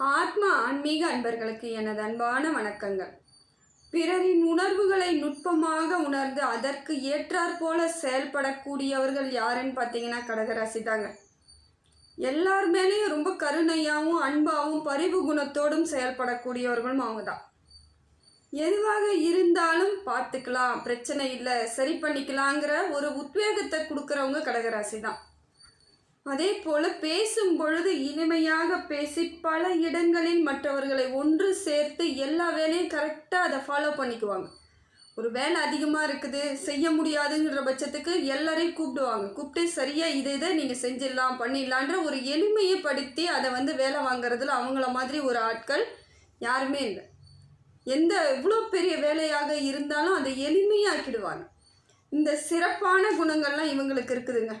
ஆத்மா ஆன்மீக அன்பர்களுக்கு எனது அன்பான வணக்கங்கள். பிறரின் உணர்வுகளை நுட்பமாக உணர்ந்து அதற்கு ஏற்றாற்போல செயல்படக்கூடியவர்கள் யாருன்னு பார்த்தீங்கன்னா கடகராசி தாங்க எல்லார் மேலேயும் ரொம்ப கருணையாகவும் அன்பாகவும் பரிவு குணத்தோடும் செயல்படக்கூடியவர்களும் அவங்க தான் எதுவாக இருந்தாலும் பார்த்துக்கலாம் பிரச்சனை இல்லை சரி பண்ணிக்கலாங்கிற ஒரு உத்வேகத்தை கொடுக்குறவங்க கடகராசி தான் அதே போல பேசும் பொழுது இனிமையாக பேசி பல இடங்களில் மற்றவர்களை ஒன்று சேர்த்து எல்லா வேலையும் கரெக்டாக அதை ஃபாலோ பண்ணிக்குவாங்க. ஒரு வேலை அதிகமாக இருக்குது செய்ய முடியாதுங்கிற பட்சத்துக்கு எல்லாரையும் கூப்பிடுவாங்க. கூப்பிட்டு சரியாக இதை இதை நீங்கள் செஞ்சிடலாம் பண்ணிடலான்ற ஒரு எளிமையை படுத்தி அதை வந்து வேலை வாங்குறதுல அவங்கள மாதிரி ஒரு ஆட்கள் யாருமே இல்லை. எந்த எவ்வளோ பெரிய வேலையாக இருந்தாலும் அதை எளிமையாக்கிடுவாங்க. இந்த சிறப்பான குணங்கள்லாம் இவங்களுக்கு இருக்குதுங்க.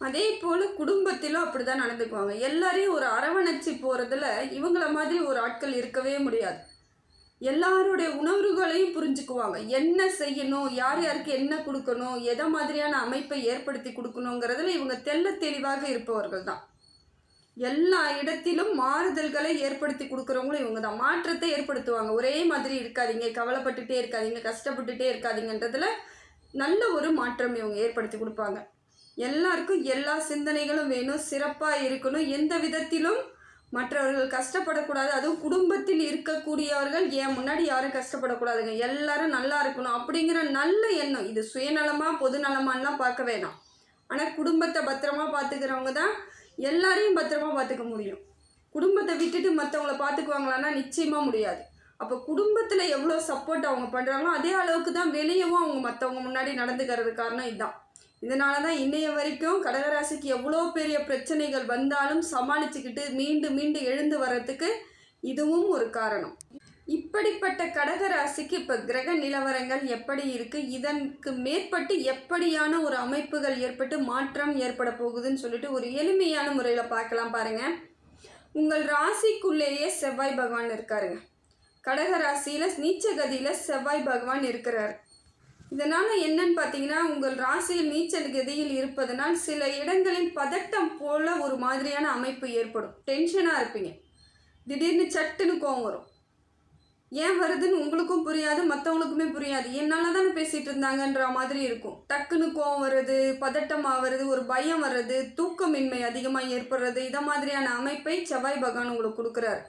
அதே போல் குடும்பத்திலும் அப்படி தான் நடந்துக்குவாங்க. எல்லாரையும் ஒரு அரவணைச்சி போகிறதுல இவங்கள மாதிரி ஒரு ஆட்கள் இருக்கவே முடியாது. எல்லாருடைய உணர்வுகளையும் புரிஞ்சுக்குவாங்க. என்ன செய்யணும் யார் யாருக்கு என்ன கொடுக்கணும் எதை மாதிரியான அமைப்பை ஏற்படுத்தி கொடுக்கணுங்கிறதுல இவங்க தெல்ல தெளிவாக இருப்பவர்கள் தான் எல்லா இடத்திலும் மாறுதல்களை ஏற்படுத்தி கொடுக்குறவங்களும் இவங்க தான் மாற்றத்தை ஏற்படுத்துவாங்க. ஒரே மாதிரி இருக்காதிங்க கவலைப்பட்டுட்டே இருக்காதீங்க கஷ்டப்பட்டுட்டே இருக்காதீங்கன்றதுல நல்ல ஒரு மாற்றம் இவங்க ஏற்படுத்தி கொடுப்பாங்க. எல்லாருக்கும் எல்லா சிந்தனைகளும் வேணும் சிறப்பாக இருக்கணும். எந்த விதத்திலும் மற்றவர்கள் கஷ்டப்படக்கூடாது. அதுவும் குடும்பத்தில் இருக்கக்கூடியவர்கள் ஏன் முன்னாடி யாரும் கஷ்டப்படக்கூடாதுங்க. எல்லாரும் நல்லா இருக்கணும் அப்படிங்கிற நல்ல எண்ணம். இது சுயநலமா பொதுநலமான்லாம் பார்க்க வேணாம். ஆனால் குடும்பத்தை பத்திரமா பார்த்துக்கிறவங்க தான் எல்லாரையும் பத்திரமா பார்த்துக்க முடியும். குடும்பத்தை விட்டுட்டு மற்றவங்கள பார்த்துக்குவாங்களான்னா நிச்சயமாக முடியாது. அப்போ குடும்பத்தில் எவ்வளோ சப்போர்ட் அவங்க பண்ணுறாங்களோ அதே அளவுக்கு தான் வெளியவும் அவங்க மற்றவங்க முன்னாடி நடந்துக்கிறது காரணம் இதுதான். இதனால தான் இன்னைய வரைக்கும் கடகராசிக்கு எவ்வளோ பெரிய பிரச்சனைகள் வந்தாலும் சமாளிச்சுக்கிட்டு மீண்டும் மீண்டும் எழுந்து வர்றதுக்கு இதுவும் ஒரு காரணம். இப்படிப்பட்ட கடகராசிக்கு இப்போ கிரக நிலவரங்கள் எப்படி இருக்குது இதற்கு மேற்பட்டு எப்படியான ஒரு அமைப்புகள் ஏற்பட்டு மாற்றம் ஏற்பட போகுதுன்னு சொல்லிட்டு ஒரு எளிமையான முறையில் பார்க்கலாம் பாருங்கள் உங்கள் ராசிக்குள்ளேயே செவ்வாய் பகவான் இருக்காருங்க. கடகராசியில் நீச்சகதியில் செவ்வாய் பகவான் இருக்கிறார். இதனால் என்னன்னு பார்த்தீங்கன்னா உங்கள் ராசியில் நீச்சல் கதியில் இருப்பதனால் சில இடங்களில் பதட்டம் போல ஒரு மாதிரியான அமைப்பு ஏற்படும். டென்ஷனாக இருப்பீங்க. திடீர்னு சட்டுன்னு கோவம் வரும். ஏன் வருதுன்னு உங்களுக்கும் புரியாது மற்றவங்களுக்குமே புரியாது. என்னால் தானே பேசிகிட்டு இருந்தாங்கன்ற மாதிரி இருக்கும். டக்குன்னு கோவம் வருது பதட்டம் ஆகிறது ஒரு பயம் வர்றது தூக்கமின்மை அதிகமாக ஏற்படுறது இதை மாதிரியான அமைப்பை செவ்வாய் பகவான் உங்களுக்கு கொடுக்குறாரு.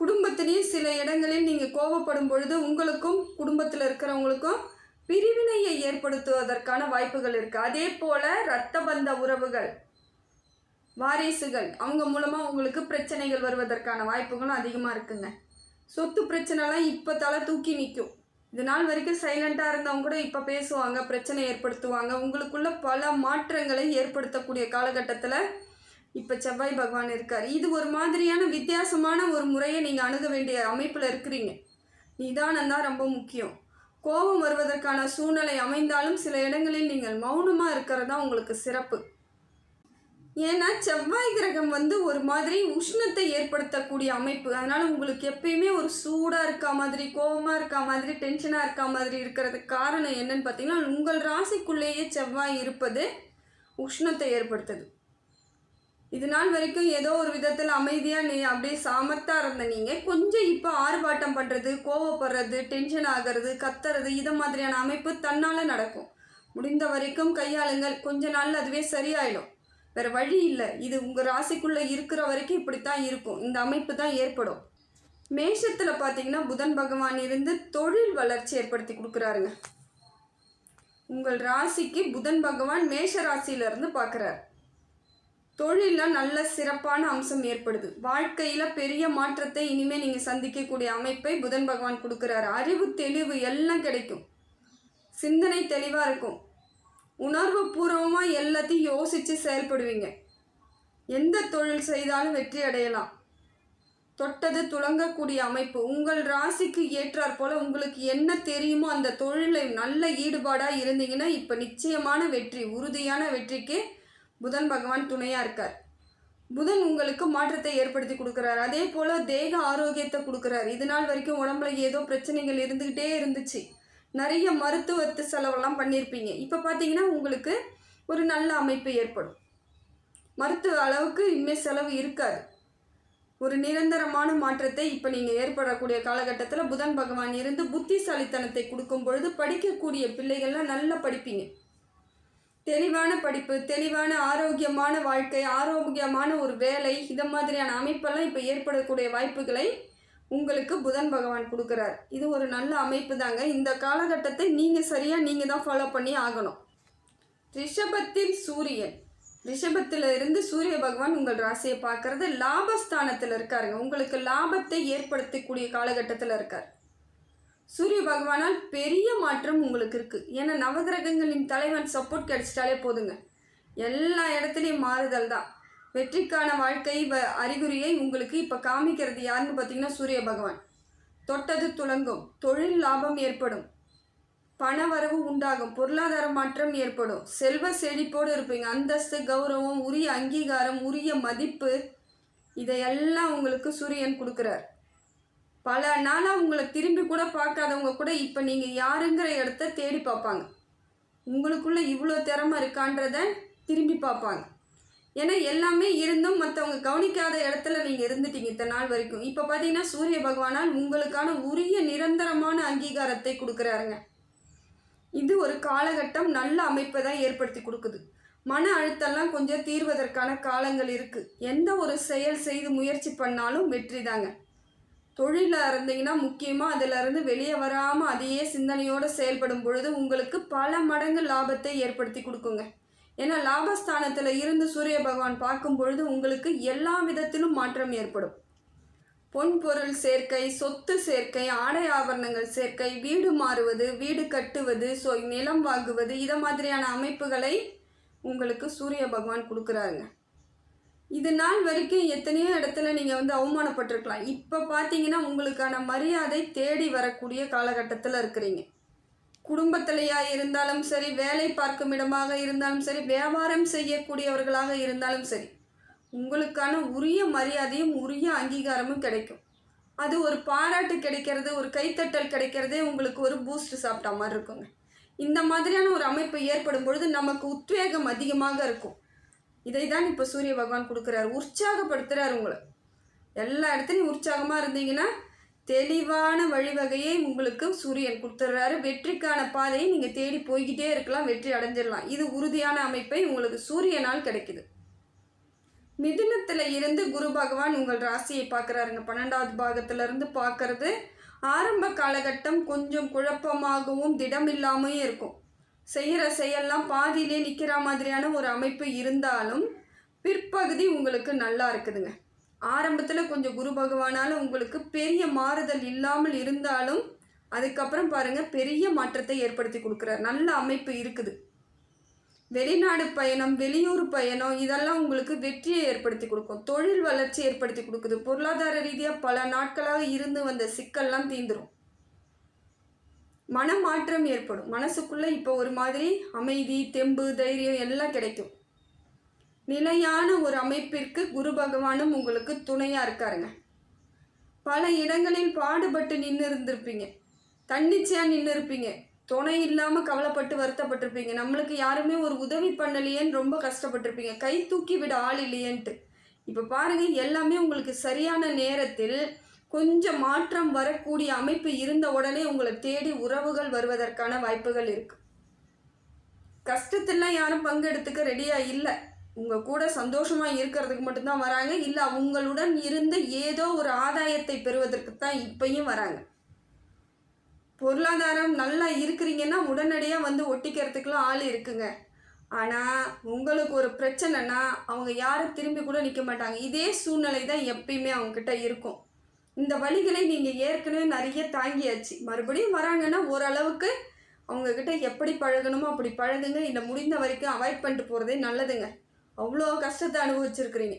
குடும்பத்திலையும் சில இடங்களில் நீங்கள் கோபப்படும் பொழுது உங்களுக்கும் குடும்பத்தில் இருக்கிறவங்களுக்கும் பிரிவினையை ஏற்படுத்துவதற்கான வாய்ப்புகள் இருக்குது அதே போல் இரத்த பந்த உறவுகள் வாரிசுகள் அவங்க மூலமாக உங்களுக்கு பிரச்சனைகள் வருவதற்கான வாய்ப்புகளும் அதிகமாக இருக்குங்க. சொத்து பிரச்சனைலாம் இப்போ தலை தூக்கி நிற்கும் இது நாள் வரைக்கும் சைலண்ட்டாக இருந்தவங்க கூட இப்போ பேசுவாங்க பிரச்சனை ஏற்படுத்துவாங்க. உங்களுக்குள்ள பல மாற்றங்களை ஏற்படுத்தக்கூடிய காலகட்டத்தில் இப்போ செவ்வாய் பகவான் இருக்கார். இது ஒரு மாதிரியான வித்தியாசமான ஒரு முறையை நீங்கள் அணுக வேண்டிய அமைப்பில் இருக்கிறீங்க. நிதானம் தான் ரொம்ப முக்கியம். கோபம் வருவதற்கான சூழ்நிலை அமைந்தாலும் சில இடங்களில் நீங்கள் மௌனமாக இருக்கிறது தான் உங்களுக்கு சிறப்பு. ஏன்னா செவ்வாய் கிரகம் வந்து ஒரு மாதிரி உஷ்ணத்தை ஏற்படுத்தக்கூடிய அமைப்பு. அதனால் உங்களுக்கு எப்பயுமே ஒரு சூடாக இருக்கா மாதிரி கோபமாக இருக்கா மாதிரி டென்ஷனாக இருக்கா மாதிரி இருக்கிறதுக்கு காரணம் என்னன்னு பார்த்தீங்கன்னா உங்கள் ராசிக்குள்ளேயே செவ்வாய் இருப்பது உஷ்ணத்தை ஏற்படுத்துது. இது நாள் வரைக்கும் ஏதோ ஒரு விதத்தில் அமைதியாக நீ அப்படியே சாமத்தாக இருந்த நீங்கள் கொஞ்சம் இப்போ ஆர்ப்பாட்டம் பண்ணுறது கோவப்படுறது டென்ஷன் ஆகிறது கத்துறது இதை மாதிரியான அமைப்பு தன்னால் நடக்கும். முடிந்த வரைக்கும் கையாளுங்கள். கொஞ்ச நாள் அதுவே சரியாயிடும். வேறு வழி இல்லை. இது உங்கள் ராசிக்குள்ளே இருக்கிற வரைக்கும் இப்படி தான் இருக்கும். இந்த அமைப்பு தான் ஏற்படும். மேஷத்தில் பார்த்தீங்கன்னா புதன் பகவான் இருந்து தொழில் வளர்ச்சி ஏற்படுத்தி கொடுக்குறாருங்க. உங்கள் ராசிக்கு புதன் பகவான் மேஷ ராசியிலிருந்து பார்க்குறாரு தொழிலில் நல்ல சிறப்பான அம்சம் ஏற்படுது. வாழ்க்கையில் பெரிய மாற்றத்தை இனிமேல் நீங்கள் சந்திக்கக்கூடிய அமைப்பை புதன் பகவான் கொடுக்குறாரு. அறிவு தெளிவு எல்லாம் கிடைக்கும். சிந்தனை தெளிவாக இருக்கும். உணர்வு பூர்வமாக எல்லாத்தையும் யோசித்து செயல்படுவீங்க. எந்த தொழில் செய்தாலும் வெற்றி அடையலாம். தொட்டது துளங்கக்கூடிய அமைப்பு. உங்கள் ராசிக்கு ஏற்றாற் போல் உங்களுக்கு என்ன தெரியுமோ அந்த தொழிலை நல்ல ஈடுபாடாக இருந்தீங்கன்னா இப்போ நிச்சயமான வெற்றி உறுதியான வெற்றிக்கு புதன் பகவான் துணையாக இருக்கார். புதன் உங்களுக்கு மாற்றத்தை ஏற்படுத்தி கொடுக்குறாரு. அதே போல் தேக ஆரோக்கியத்தை கொடுக்குறாரு. இது நாள் வரைக்கும் உடம்புல ஏதோ பிரச்சனைகள் இருந்துக்கிட்டே இருந்துச்சு. நிறைய மருத்துவத்து செலவெல்லாம் பண்ணியிருப்பீங்க இப்போ பார்த்தீங்கன்னா உங்களுக்கு ஒரு நல்ல அமைப்பு ஏற்படும். மருத்துவ அளவுக்கு இனிமேல் செலவு இருக்காது. ஒரு நிரந்தரமான மாற்றத்தை இப்போ நீங்கள் ஏற்படக்கூடிய காலகட்டத்தில் புதன் பகவான் இருந்து புத்திசாலித்தனத்தை கொடுக்கும் பொழுது படிக்கக்கூடிய பிள்ளைகள்லாம் நல்லா படிப்பீங்க. தெளிவான படிப்பு தெளிவான ஆரோக்கியமான வாழ்க்கை ஆரோக்கியமான ஒரு வேலை இதை மாதிரியான அமைப்பெல்லாம் இப்போ ஏற்படக்கூடிய வாய்ப்புகளை உங்களுக்கு புதன் பகவான் கொடுக்குறார். இது ஒரு நல்ல அமைப்பு தாங்க. இந்த காலகட்டத்தை நீங்கள் சரியாக நீங்கள் தான் ஃபாலோ பண்ணி ஆகணும். ரிஷபத்தில் சூரியன். ரிஷபத்தில் இருந்து சூரிய பகவான் உங்கள் ராசியை பார்க்கறது. லாபஸ்தானத்தில் இருக்காருங்க. உங்களுக்கு லாபத்தை ஏற்படுத்தக்கூடிய காலகட்டத்தில் இருக்கார். சூரிய பகவானால் பெரிய மாற்றம் உங்களுக்கு இருக்குது ஏன்னா நவகிரகங்களின் தலைவன் சப்போர்ட் கிடைச்சிட்டாலே போதுங்க. எல்லா இடத்துலையும் மாறுதல் தான். வெற்றிக்கான வாழ்க்கை வ அறிகுறியை உங்களுக்கு இப்போ காமிக்கிறது யாருன்னு பார்த்தீங்கன்னா சூரிய பகவான். தொட்டது துளங்கும் தொழில் லாபம் ஏற்படும். பணவரவு உண்டாகும். பொருளாதார மாற்றம் ஏற்படும். செல்வ செழிப்போடு இருப்பீங்க. அந்தஸ்து கௌரவம் உரிய அங்கீகாரம் உரிய மதிப்பு இதையெல்லாம் உங்களுக்கு சூரியன் கொடுக்குறார். பல நாளாக உங்களை திரும்பி கூட பார்க்காதவங்க கூட இப்போ நீங்கள் யாருங்கிற இடத்த தேடி பார்ப்பாங்க. உங்களுக்குள்ள இவ்வளோ திறமை இருக்கான்றத திரும்பி பார்ப்பாங்க. ஏன்னா எல்லாமே இருந்தும் மற்றவங்க கவனிக்காத இடத்துல நீங்கள் இருந்துட்டீங்க இத்தனை நாள் வரைக்கும். இப்போ பார்த்தீங்கன்னா சூரிய பகவானால் உங்களுக்கான உரிய நிரந்தரமான அங்கீகாரத்தை கொடுக்குறாருங்க. இது ஒரு காலகட்டம் நல்ல அமைப்பை தான் ஏற்படுத்தி கொடுக்குது. மன அழுத்தம்லாம் கொஞ்சம் தீர்வதற்கான காலங்கள் இருக்குது எந்த ஒரு செயல் செய்து முயற்சி பண்ணாலும் வெற்றி தாங்க. தொழிலில் இருந்தீங்கன்னா முக்கியமாக அதிலிருந்து வெளியே வராமல் அதையே சிந்தனையோடு செயல்படும் பொழுது உங்களுக்கு பல மடங்கு லாபத்தை ஏற்படுத்தி கொடுக்குங்க. ஏன்னா லாபஸ்தானத்தில் இருந்து சூரிய பகவான் பார்க்கும் பொழுது உங்களுக்கு எல்லா விதத்திலும் மாற்றம் ஏற்படும். பொன் பொருள் சேர்க்கை சொத்து சேர்க்கை ஆடை ஆபரணங்கள் சேர்க்கை வீடு மாறுவது வீடு கட்டுவது ஸோ நிலம் வாங்குவது இதை மாதிரியான அமைப்புகளை உங்களுக்கு சூரிய பகவான் கொடுக்குறாருங்க. இது நாள் வரைக்கும் எத்தனையோ இடத்துல நீங்கள் வந்து அவமானப்பட்டிருக்கலாம். இப்போ பார்த்தீங்கன்னா உங்களுக்கான மரியாதை தேடி வரக்கூடிய காலகட்டத்தில் இருக்கிறீங்க. குடும்பத்திலையா இருந்தாலும் சரி வேலை பார்க்கும் இடமாக இருந்தாலும் சரி வியாபாரம் செய்யக்கூடியவர்களாக இருந்தாலும் சரி உங்களுக்கான உரிய மரியாதையும் உரிய அங்கீகாரமும் கிடைக்கும். அது ஒரு பாராட்டு கிடைக்கிறது ஒரு கைத்தட்டல் கிடைக்கிறதே உங்களுக்கு ஒரு பூஸ்ட் சாப்பிட்ட மாதிரி இருக்குங்க. இந்த மாதிரியான ஒரு அமைப்பு ஏற்படும் பொழுது நமக்கு உத்வேகம் அதிகமாக இருக்கும். இதை தான் இப்போ சூரிய பகவான் கொடுக்குறாரு. உற்சாகப்படுத்துகிறார் உங்களை. எல்லா இடத்துலையும் உற்சாகமாக இருந்தீங்கன்னா தெளிவான வழிவகையை உங்களுக்கு சூரியன் கொடுத்துட்றாரு. வெற்றிக்கான பாதையை நீங்கள் தேடி போய்கிட்டே இருக்கலாம் வெற்றி அடைஞ்சிடலாம். இது உறுதியான அமைப்பை உங்களுக்கு சூரியனால் கிடைக்குது. மிதுனத்தில் இருந்து குரு பகவான் உங்கள் ராசியை பார்க்குறாருங்க. பன்னெண்டாவது பாகத்திலிருந்து பார்க்கறது ஆரம்ப காலகட்டம் கொஞ்சம் குழப்பமாகவும் திடமில்லாமையும் இருக்கும். செய்கிற செயல்லாம் பாதியிலே நிற்கிற மாதிரியான ஒரு அமைப்பு இருந்தாலும் பிற்பகுதி உங்களுக்கு நல்லா இருக்குதுங்க. ஆரம்பத்தில் கொஞ்சம் குரு பகவானால் உங்களுக்கு பெரிய மாறுதல் இல்லாமல் இருந்தாலும் அதுக்கப்புறம் பாருங்கள் பெரிய மாற்றத்தை ஏற்படுத்தி கொடுக்குறார். நல்ல அமைப்பு இருக்குது. வெளிநாடு பயணம் வெளியூர் பயணம் இதெல்லாம் உங்களுக்கு வெற்றியை ஏற்படுத்தி கொடுக்கும். தொழில் வளர்ச்சி ஏற்படுத்தி கொடுக்குது. பொருளாதார ரீதியாக பல நாட்களாக இருந்து வந்த சிக்கல்லாம் தீந்துடும் மனமாற்றம் ஏற்படும். மனசுக்குள்ளே இப்போ ஒரு மாதிரி அமைதி தெம்பு தைரியம் எல்லாம் கிடைக்கும். நிலையான ஒரு அமைப்பிற்கு குரு பகவானும் உங்களுக்கு துணையாக இருக்காருங்க. பல இடங்களில் பாடுபட்டு நின்று இருந்திருப்பீங்க தன்னிச்சையாக நின்று இருப்பீங்க துணை இல்லாமல் கவலைப்பட்டு வருத்தப்பட்டிருப்பீங்க. நம்மளுக்கு யாருமே ஒரு உதவி பண்ணலையேன்னு ரொம்ப கஷ்டப்பட்டிருப்பீங்க. கை தூக்கி விட ஆள் இல்லையேன்ட்டு. இப்போ பாருங்கள் எல்லாமே உங்களுக்கு சரியான நேரத்தில் கொஞ்சம் மாற்றம் வரக்கூடிய அமைப்பு இருந்த உடனே உங்களை தேடி உறவுகள் வருவதற்கான வாய்ப்புகள் இருக்குது கஷ்டத்தில் யாரும் பங்கெடுத்துக்க ரெடியாக இல்லை. உங்கள் கூட சந்தோஷமாக இருக்கிறதுக்கு மட்டும்தான் வராங்க. இல்லை உங்களுடன் இருந்து ஏதோ ஒரு ஆதாயத்தை பெறுவதற்கு தான் இப்பயும் வராங்க. பொருளாதாரம் நல்லா இருக்கிறீங்கன்னா உடனடியாக வந்து ஒட்டிக்கிறதுக்குலாம் ஆள் இருக்குங்க. ஆனால் உங்களுக்கு ஒரு பிரச்சனைனா அவங்க யாரும் திரும்பி கூட நிற்க மாட்டாங்க. இதே சூழ்நிலை தான் எப்பயுமே அவங்கக்கிட்ட இருக்கும். இந்த வழிகளை நீங்கள் ஏற்கனவே நிறைய தாங்கியாச்சு. மறுபடியும் வராங்கன்னா ஓரளவுக்கு அவங்கக்கிட்ட எப்படி பழகணுமோ அப்படி பழகுங்க. இல்லை முடிந்த வரைக்கும் அவாய்ட் பண்ணிட்டு போகிறதே நல்லதுங்க. அவ்வளோ கஷ்டத்தை அனுபவிச்சிருக்கிறீங்க.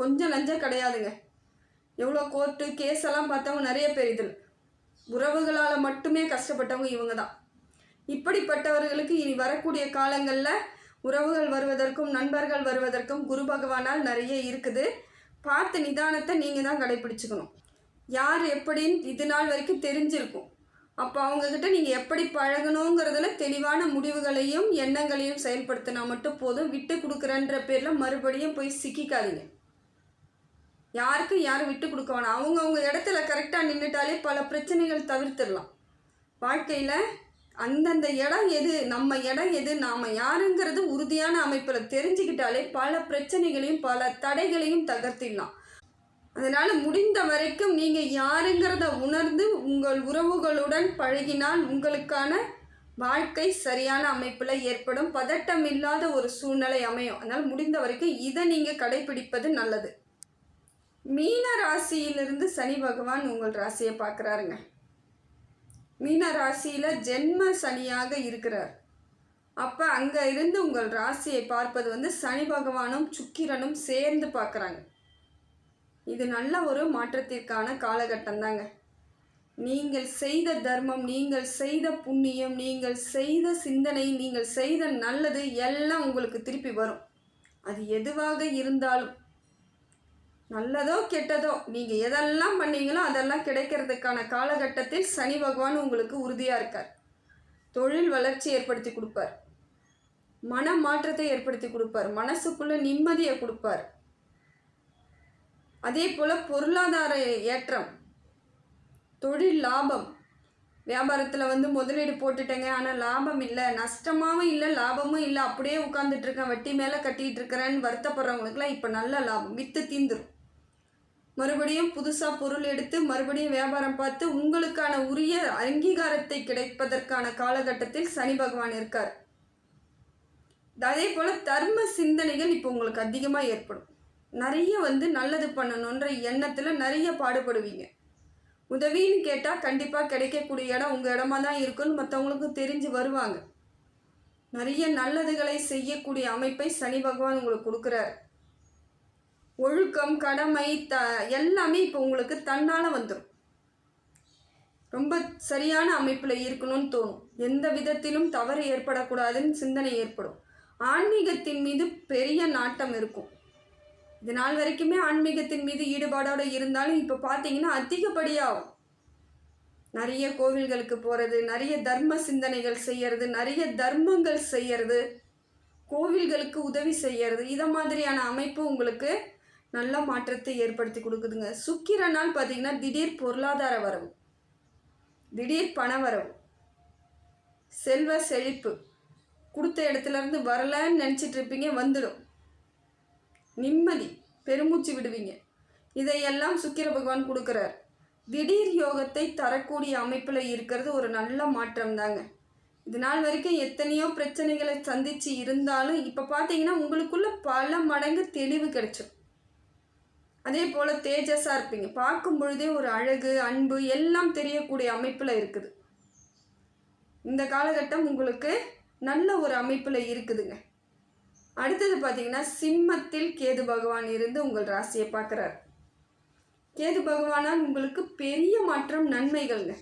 கொஞ்சம் லஞ்சம் கிடையாதுங்க. எவ்வளோ கோர்ட்டு கேஸ் எல்லாம் பார்த்தவங்க நிறைய பேர் இதில். உறவுகளால் மட்டுமே கஷ்டப்பட்டவங்க இவங்க தான். இப்படிப்பட்டவர்களுக்கு இனி வரக்கூடிய காலங்களில் உறவுகள் வருவதற்கும் நண்பர்கள் வருவதற்கும் குரு பகவானால் நிறைய இருக்குது. பார்த்து நிதானத்தை நீங்கள் தான் கடைப்பிடிச்சுக்கணும் யார் எப்படின்னு இது நாள் வரைக்கும் தெரிஞ்சிருக்கும். அப்போ அவங்கக்கிட்ட நீங்கள் எப்படி பழகணுங்கிறதுல தெளிவான முடிவுகளையும் எண்ணங்களையும் செயல்படுத்தினா மட்டும் போதும். விட்டு கொடுக்குறன்ற பேரில் மறுபடியும் போய் சிக்கிக்காதீங்க. யாருக்கும் யாரும் விட்டு கொடுக்க வேணாம். அவங்கவுங்க இடத்துல கரெக்டாக நின்றுட்டாலே பல பிரச்சனைகள் தவிர்த்துடலாம். வாழ்க்கையில் அந்தந்த இடம் எது நம்ம இடம் எது நாம் யாருங்கிறது உறுதியான அமைப்பில் தெரிஞ்சுக்கிட்டாலே பல பிரச்சனைகளையும் பல தடைகளையும் தகர்த்திடலாம். அதனால் முடிந்த வரைக்கும் நீங்கள் யாருங்கிறத உணர்ந்து உங்கள் உறவுகளுடன் பழகினால் உங்களுக்கான வாழ்க்கை சரியான அமைப்பில் ஏற்படும். பதட்டம் இல்லாத ஒரு சூழ்நிலை அமையும். அதனால் முடிந்த வரைக்கும் இதை நீங்கள் கடைபிடிப்பது நல்லது. மீன ராசியிலிருந்து சனி பகவான் உங்கள் ராசியை பார்க்குறாருங்க. மீன ராசியில் ஜென்ம சனியாக இருக்கிறார். அப்போ அங்கே இருந்து உங்கள் ராசியை பார்ப்பது வந்து சனி பகவானும் சுக்கிரனும் சேர்ந்து பார்க்குறாங்க. இது நல்ல ஒரு மாற்றத்திற்கான காலகட்டம் தாங்க நீங்கள் செய்த தர்மம் நீங்கள் செய்த புண்ணியம் நீங்கள் செய்த சிந்தனை நீங்கள் செய்த நல்லது எல்லாம் உங்களுக்கு திருப்பி வரும். அது எதுவாக இருந்தாலும் நல்லதோ கெட்டதோ நீங்கள் எதெல்லாம் பண்ணீங்களோ அதெல்லாம் கிடைக்கிறதுக்கான காலகட்டத்தில் சனி பகவான் உங்களுக்கு உறுதியாக இருக்கார். தொழில் வளர்ச்சி ஏற்படுத்தி கொடுப்பார். மன மாற்றத்தை ஏற்படுத்தி கொடுப்பார். மனசுக்குள்ளே நிம்மதியை கொடுப்பார். அதே போல் பொருளாதார ஏற்றம் தொழில் லாபம். வியாபாரத்தில் வந்து முதலீடு போட்டுட்டேங்க. ஆனால் லாபம் இல்லை நஷ்டமாகவும் இல்லை லாபமும் இல்லை. அப்படியே உட்காந்துட்ருக்கேன் வட்டி மேலே கட்டிகிட்டு இருக்கிறேன்னு வருத்தப்படுறவங்களுக்குலாம் இப்போ நல்ல லாபம். விற்று தீந்துடும் மறுபடியும் புதுசாக பொருள் எடுத்து மறுபடியும் வியாபாரம் பார்த்து உங்களுக்கான உரிய அங்கீகாரத்தை கிடைப்பதற்கான காலகட்டத்தில் சனி பகவான் இருக்கார். அதே போல் தர்ம சிந்தனைகள் இப்போ உங்களுக்கு அதிகமாக ஏற்படும். நிறைய வந்து நல்லது பண்ணணுன்ற எண்ணத்தில் நிறைய பாடுபடுவீங்க. உதவின்னு கேட்டால் கண்டிப்பாக கிடைக்கக்கூடிய இடம் உங்கள் இடமா தான் இருக்குன்னு மற்றவங்களுக்கும் தெரிஞ்சு வருவாங்க. நிறைய நல்லதுகளை செய்யக்கூடிய அமைப்பை சனி பகவான் உங்களுக்கு கொடுக்குறாரு. ஒழுக்கம் கடமை த எல்லாமே இப்போ உங்களுக்கு தன்னால் வந்துடும் ரொம்ப சரியான அமைப்பில் இருக்கணும்னு தோணும். எந்த விதத்திலும் தவறு ஏற்படக்கூடாதுன்னு சிந்தனை ஏற்படும். ஆன்மீகத்தின் மீது பெரிய நாட்டம் இருக்கும். இது நாள் வரைக்குமே ஆன்மீகத்தின் மீது ஈடுபாடோடு இருந்தாலும் இப்போ பார்த்தீங்கன்னா அதிகப்படியாகும். நிறைய கோவில்களுக்கு போகிறது நிறைய தர்ம சிந்தனைகள் செய்யறது நிறைய தர்மங்கள் செய்யறது கோவில்களுக்கு உதவி செய்யறது இதை மாதிரியான அமைப்பு உங்களுக்கு நல்ல மாற்றத்தை ஏற்படுத்தி கொடுக்குதுங்க. சுக்கிரனால் பார்த்தீங்கன்னா திடீர் பொருளாதார வரவு திடீர் பண வரவு செல்வ செழிப்பு கொடுத்த இடத்துலருந்து வரலன்னு நினச்சிட்டு இருப்பீங்க வந்துடும். நிம்மதி பெருமூச்சு விடுவீங்க. இதையெல்லாம் சுக்கிர பகவான் கொடுக்குறார். திடீர் யோகத்தை தரக்கூடிய அமைப்பில் இருக்கிறது ஒரு நல்ல மாற்றம் தாங்க இது நாள் வரைக்கும் எத்தனையோ பிரச்சனைகளை சந்தித்து இருந்தாலும் இப்போ பார்த்தீங்கன்னா உங்களுக்குள்ள பல மடங்கு தெளிவு கிடைச்சிடும் அதே போல் தேஜஸாக இருப்பீங்க. பார்க்கும் பொழுதே ஒரு அழகு அன்பு எல்லாம் தெரியக்கூடிய அமைப்பில் இருக்குது. இந்த காலகட்டம் உங்களுக்கு நல்ல ஒரு அமைப்பில் இருக்குதுங்க. அடுத்தது பார்த்தீங்கன்னா சிம்மத்தில் கேது பகவான் இருந்து உங்கள் ராசியை பார்க்குறார். கேது பகவானால் உங்களுக்கு பெரிய மாற்றம் நன்மைகள்ங்க.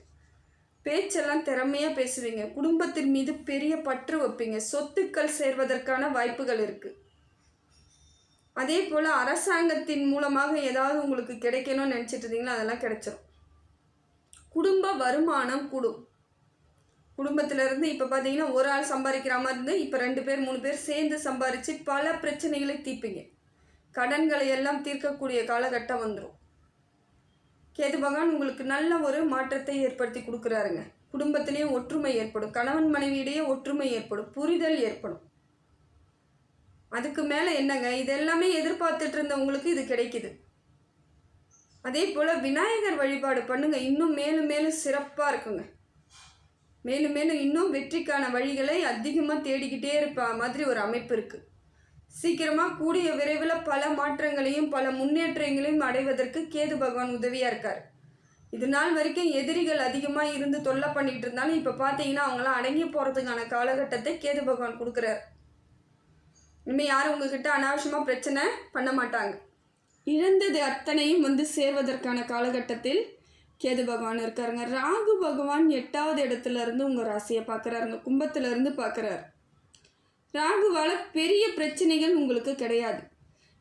பேச்செல்லாம் திறமையாக பேசுவீங்க. குடும்பத்தின் மீது பெரிய பற்று வைப்பீங்க. சொத்துக்கள் சேர்வதற்கான வாய்ப்புகள் இருக்குது அதே போல் அரசாங்கத்தின் மூலமாக ஏதாவது உங்களுக்கு கிடைக்கணும்னு நினச்சிட்டு இருந்தீங்களா அதெல்லாம் கிடைச்சிரும். குடும்ப வருமானம் கூடும். குடும்பத்துல இருந்து இப்போ பார்த்தீங்கன்னா ஒரு ஆள் சம்பாதிக்கிற மாதிரி இருந்து இப்போ ரெண்டு பேர் மூணு பேர் சேர்ந்து சம்பாரித்து பல பிரச்சனைகளை தீர்ப்பீங்க. கடன்களை எல்லாம் தீர்க்கக்கூடிய காலகட்டம் வந்துடும் கேது பகவான் உங்களுக்கு நல்ல ஒரு மாற்றத்தை ஏற்படுத்தி கொடுக்குறாருங்க. குடும்பத்திலேயும் ஒற்றுமை ஏற்படும். கணவன் மனைவியிடையே ஒற்றுமை ஏற்படும். புரிதல் ஏற்படும். அதுக்கு மேலே என்னங்க? இது எல்லாமே எதிர்பார்த்துட்டு இருந்தவங்களுக்கு இது கிடைக்குது. அதே போல் விநாயகர் வழிபாடு பண்ணுங்கள் இன்னும் மேலும் மேலும் சிறப்பாக இருக்குங்க. மேலும் மேலும் இன்னும் வெற்றிக்கான வழிகளை அதிகமாக தேடிக்கிட்டே இருப்ப மாதிரி ஒரு அமைப்பு இருக்குது சீக்கிரமாக கூடிய விரைவில் பல மாற்றங்களையும் பல முன்னேற்றங்களையும் அடைவதற்கு கேது பகவான் உதவியாக இருக்கார். இது நாள் வரைக்கும் எதிரிகள் அதிகமாக இருந்து தொல்லை பண்ணிகிட்டு இருந்தாலும் இப்போ பார்த்தீங்கன்னா அவங்களாம் அடங்கி போகிறதுக்கான காலகட்டத்தை கேது பகவான் கொடுக்குறாரு. இனிமேல் யாரும் உங்ககிட்ட அனாவசியமாக பிரச்சனை பண்ண மாட்டாங்க. இழந்தது அத்தனையும் வந்து சேர்வதற்கான காலகட்டத்தில் கேது பகவான் இருக்காருங்க. ராகு பகவான் எட்டாவது இடத்துல இருந்து உங்கள் ராசியை பார்க்குறாருங்க. கும்பத்துல இருந்து பார்க்குறாரு. ராகுவால் பெரிய பிரச்சனைகள் உங்களுக்கு கிடையாது.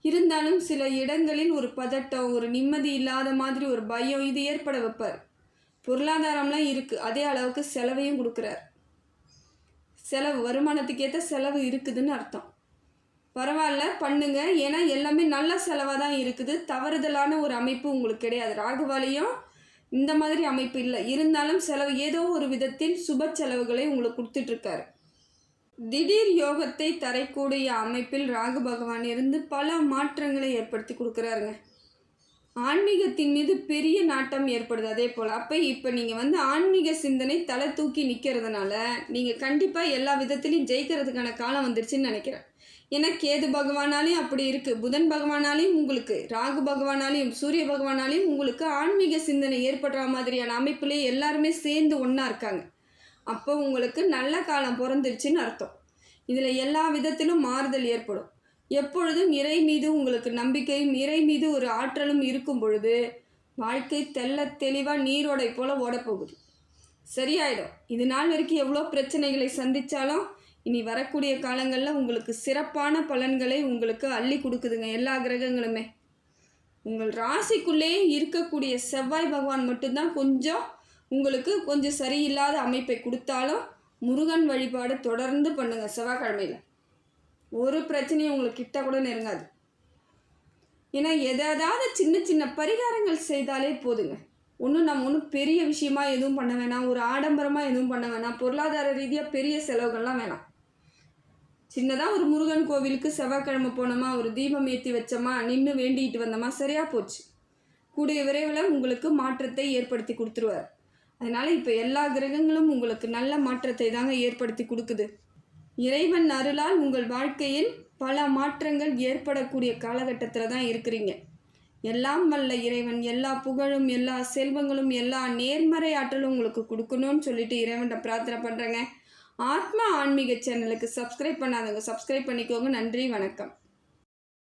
இருந்தாலும் சில இடங்களில் ஒரு பதட்டம் ஒரு நிம்மதி இல்லாத மாதிரி ஒரு பயம் இது ஏற்பட வைப்பார். பொருளாதாரம்லாம் இருக்குது அதே அளவுக்கு செலவையும் கொடுக்குறார். செலவு வருமானத்துக்கேற்ற செலவு இருக்குதுன்னு அர்த்தம். பரவாயில்ல பண்ணுங்க. ஏன்னா எல்லாமே நல்ல செலவாக தான் இருக்குது. தவறுதலான ஒரு அமைப்பு உங்களுக்கு கிடையாது. ராகுவாலையும் இந்த மாதிரி அமைப்பு இல்லை. இருந்தாலும் செலவு ஏதோ ஒரு விதத்தில் சுப செலவுகளை உங்களுக்கு கொடுத்துட்ருக்காரு. திடீர் யோகத்தை தரக்கூடிய அமைப்பில் ராகு பகவான் இருந்து பல மாற்றங்களை ஏற்படுத்தி கொடுக்குறாருங்க. ஆன்மீகத்தின் மீது பெரிய நாட்டம் ஏற்படுது. அதே போல் அப்போ இப்போ நீங்கள் வந்து ஆன்மீக சிந்தனை தலை தூக்கி நிற்கிறதுனால நீங்கள் கண்டிப்பாக எல்லா விதத்துலையும் ஜெயிக்கிறதுக்கான காலம் வந்துருச்சுன்னு நினைக்கிறேன். ஏன்னா கேது பகவானாலையும் அப்படி இருக்குது புதன் பகவானாலையும் உங்களுக்கு ராகு பகவானாலையும் சூரிய பகவானாலையும் உங்களுக்கு ஆன்மீக சிந்தனை ஏற்படுற மாதிரியான அமைப்புலேயே எல்லாருமே சேர்ந்து ஒன்றா இருக்காங்க. அப்போ உங்களுக்கு நல்ல காலம் பிறந்துருச்சுன்னு அர்த்தம். இதில் எல்லா விதத்திலும் மாறுதல் ஏற்படும். எப்பொழுதும் இறை மீது உங்களுக்கு நம்பிக்கையும் இறை மீது ஒரு ஆற்றலும் இருக்கும் பொழுது வாழ்க்கை தெள்ள தெளிவாக நீரோடை போல் ஓடப்போகுது. சரியாயிடும். இது நாள் வரைக்கும் எவ்வளோ பிரச்சனைகளை சந்தித்தாலும் இனி வரக்கூடிய காலங்களில் உங்களுக்கு சிறப்பான பலன்களை உங்களுக்கு அள்ளி கொடுக்குதுங்க எல்லா கிரகங்களுமே. உங்கள் ராசிக்குள்ளேயே இருக்கக்கூடிய செவ்வாய் பகவான் மட்டும்தான் கொஞ்சம் உங்களுக்கு கொஞ்சம் சரியில்லாத அமைப்பை கொடுத்தாலும் முருகன் வழிபாடு தொடர்ந்து பண்ணுங்கள் செவ்வாய்க்கிழமையில். ஒரு பிரச்சனையும் உங்களுக்கு கிட்ட கூட நெருங்காது. ஏன்னா எதாவது சின்ன சின்ன பரிகாரங்கள் செய்தாலே போதுங்க. ஒன்றும் நம்ம ஒன்றும் பெரிய விஷயமா எதுவும் பண்ண வேணாம். ஒரு ஆடம்பரமாக எதுவும் பண்ண வேணாம். பொருளாதார ரீதியாக பெரிய செலவுகள்லாம் வேணாம். சின்னதாக ஒரு முருகன் கோவிலுக்கு செவ்வாய்க்கிழமை போனோமா ஒரு தீபம் ஏற்றி வச்சோமா நின்று வேண்டிகிட்டு வந்தோமா சரியாக போச்சு. கூடிய விரைவில் உங்களுக்கு மாற்றத்தை ஏற்படுத்தி கொடுத்துருவார். அதனால் இப்போ எல்லா கிரகங்களும் உங்களுக்கு நல்ல மாற்றத்தை தாங்க ஏற்படுத்தி கொடுக்குது. இறைவன் அருளால் உங்கள் வாழ்க்கையில் பல மாற்றங்கள் ஏற்படக்கூடிய காலகட்டத்தில் தான் இருக்கிறீங்க. எல்லாம் வல்ல இறைவன் எல்லா புகழும் எல்லா செல்வங்களும் எல்லா நேர்மறை ஆற்றலும் உங்களுக்கு கொடுக்கணும்னு சொல்லிட்டு இறைவன்கிட்ட பிரார்த்தனை பண்ணுறேங்க ஆத்மா ஆன்மீக சேனலுக்கு சப்ஸ்கிரைப் பண்ணாதவங்க சப்ஸ்கிரைப் பண்ணிக்கோங்க. நன்றி வணக்கம்.